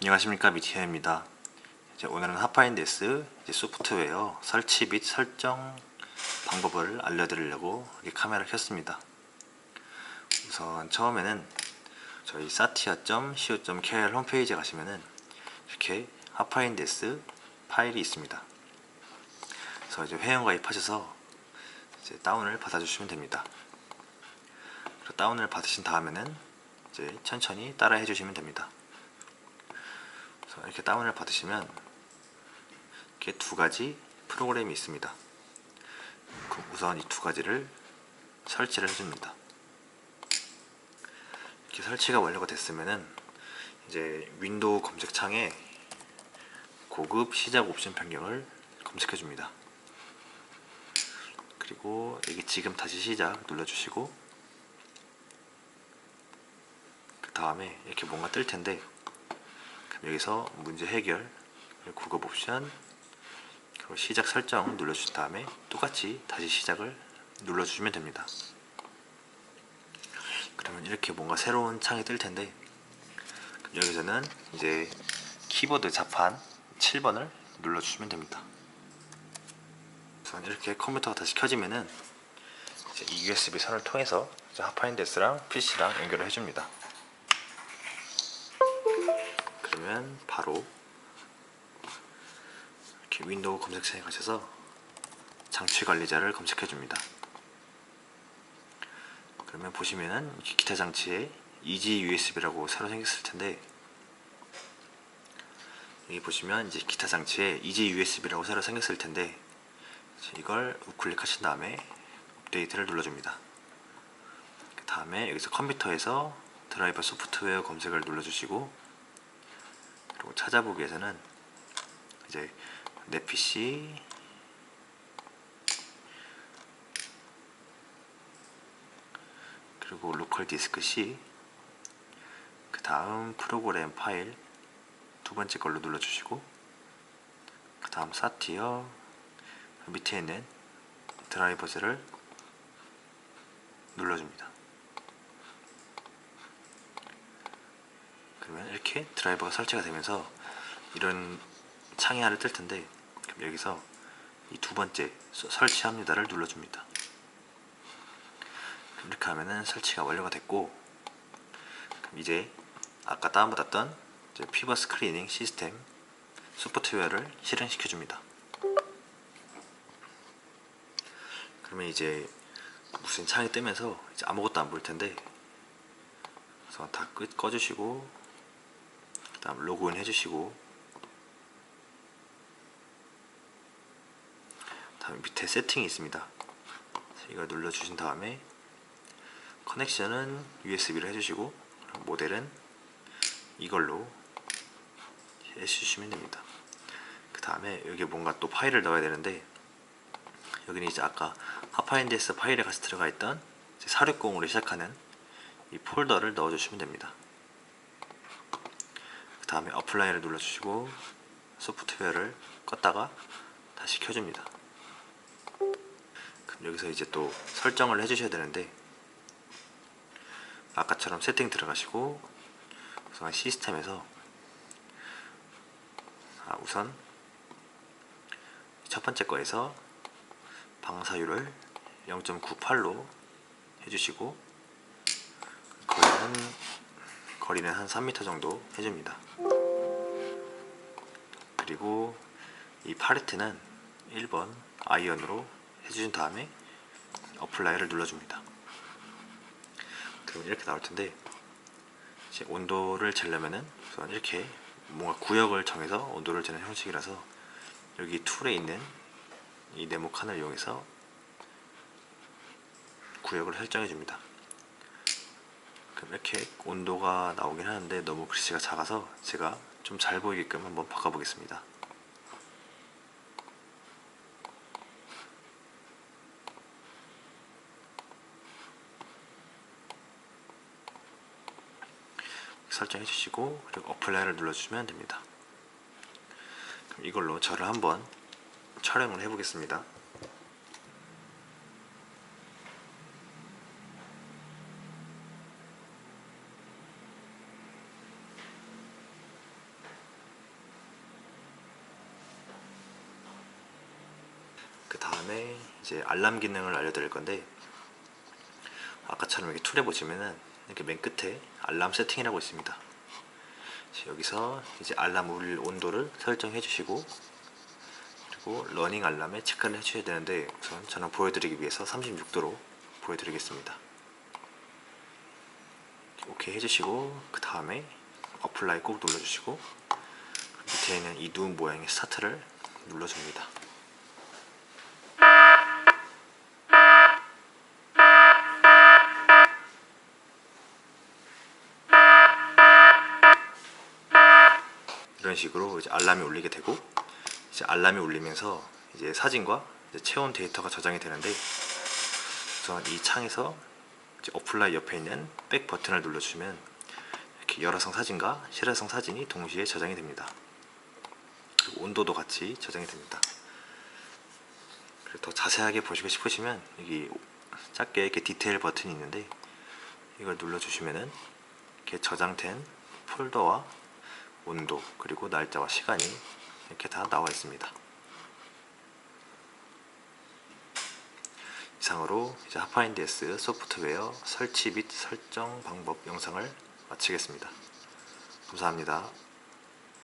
안녕하십니까 미티아입니다. 이제 오늘은 하파인데스 소프트웨어 설치 및 설정 방법을 알려드리려고 이렇게 카메라를 켰습니다. 우선 처음에는 저희 satia.co.kr 홈페이지에 가시면은 이렇게 하파인데스 파일이 있습니다. 그래서 이제 회원 가입하셔서 이제 다운을 받아주시면 됩니다. 다운을 받으신 다음에는 이제 천천히 따라 해 주시면 됩니다. 이렇게 다운을 받으시면 이렇게 두 가지 프로그램이 있습니다. 그 우선 이 두 가지를 설치를 해줍니다. 이렇게 설치가 완료가 됐으면은 이제 윈도우 검색창에 고급 시작 옵션 변경을 검색해 줍니다. 그리고 여기 지금 다시 시작 눌러주시고 그 다음에 이렇게 뭔가 뜰 텐데 여기서 문제 해결 고급 옵션 그리고 시작 설정 눌러주신 다음에 똑같이 다시 시작을 눌러주시면 됩니다. 그러면 이렇게 뭔가 새로운 창이 뜰 텐데 여기서는 이제 키보드 자판 7번을 눌러주시면 됩니다. 우선 이렇게 컴퓨터가 다시 켜지면은 이 USB 선을 통해서 하파인데스랑 PC랑 연결을 해줍니다. 그러면 바로 이렇게 윈도우 검색창에 가셔서 장치 관리자를 검색해 줍니다. 그러면 보시면은 기타 장치에 EG USB라고 새로 생겼을 텐데 여기 보시면 이제 기타 장치에 EG USB라고 새로 생겼을 텐데 이걸 우클릭하신 다음에 업데이트를 눌러줍니다. 그 다음에 여기서 컴퓨터에서 드라이버 소프트웨어 검색을 눌러주시고 그리고 찾아보기에서는 이제 내 PC 그리고 로컬 디스크 C 그 다음 프로그램 파일 두 번째 걸로 눌러주시고 그 다음 사티어 밑에 있는 드라이버즈를 눌러줍니다. 그러면 이렇게 드라이버가 설치가 되면서 이런 창이 하나 뜰 텐데 그럼 여기서 이 두 번째 서- 설치합니다를 눌러줍니다. 이렇게 하면은 설치가 완료가 됐고 이제 아까 다운받았던 피버 스크리닝 시스템 소프트웨어를 실행시켜 줍니다. 그러면 이제 무슨 창이 뜨면서 이제 아무것도 안 보일 텐데 그래서 다 끄, 꺼주시고 그 다음 로그인 해주시고. 다음 밑에 세팅이 있습니다. 이걸 눌러주신 다음에 커넥션은 USB를 해주시고 모델은 이걸로 해주시면 됩니다. 그 다음에 여기 뭔가 또 파일을 넣어야 되는데 여기는 이제 아까 하파인데스 파일에 같이 들어가 있던 460으로 시작하는 이 폴더를 넣어주시면 됩니다. 그 다음에 어플라이를 눌러주시고 소프트웨어를 껐다가 다시 켜줍니다. 그럼 여기서 이제 또 설정을 해주셔야 되는데 아까처럼 세팅 들어가시고 우선 시스템에서 아, 우선 첫 번째 거에서 방사율을 0.98로 해주시고 거리는 거리는 한 3m 정도 해줍니다. 그리고 이 파레트는 1번 아이언으로 해주신 다음에 어플라이를 눌러줍니다. 그럼 이렇게 나올 텐데 이제 온도를 재려면은 우선 이렇게 뭔가 구역을 정해서 온도를 재는 형식이라서 여기 툴에 있는 이 네모 칸을 이용해서 구역을 설정해 줍니다. 이렇게 온도가 나오긴 하는데 너무 글씨가 작아서 제가 좀 잘 보이게끔 한번 바꿔보겠습니다. 설정해 주시고 그리고 어플라이를 눌러주시면 됩니다. 이걸로 저를 한번 촬영을 해 보겠습니다. 다음에 이제 알람 기능을 알려드릴 건데 아까처럼 여기 툴에 보시면은 이렇게 맨 끝에 알람 세팅이라고 있습니다. 여기서 이제 알람 울릴 온도를 설정해 주시고 그리고 러닝 알람에 체크를 해 주셔야 되는데 우선 저는 보여드리기 위해서 36도로 보여드리겠습니다. 오케이 해주시고 그 다음에 어플라이 꼭 눌러주시고 밑에 있는 이 눈 모양의 스타트를 눌러줍니다. 이런 식으로 이제 알람이 울리게 되고 이제 알람이 울리면서 이제 사진과 이제 체온 데이터가 저장이 되는데 우선 이 창에서 어플라이 옆에 있는 백 버튼을 눌러주시면 이렇게 열화성 사진과 실화성 사진이 동시에 저장이 됩니다. 온도도 같이 저장이 됩니다. 그리고 더 자세하게 보시고 싶으시면 여기 작게 이렇게 디테일 버튼이 있는데 이걸 눌러주시면은 이렇게 저장된 폴더와 온도 그리고 날짜와 시간이 이렇게 다 나와 있습니다. 이상으로 이제 하파인드S 소프트웨어 설치 및 설정 방법 영상을 마치겠습니다. 감사합니다.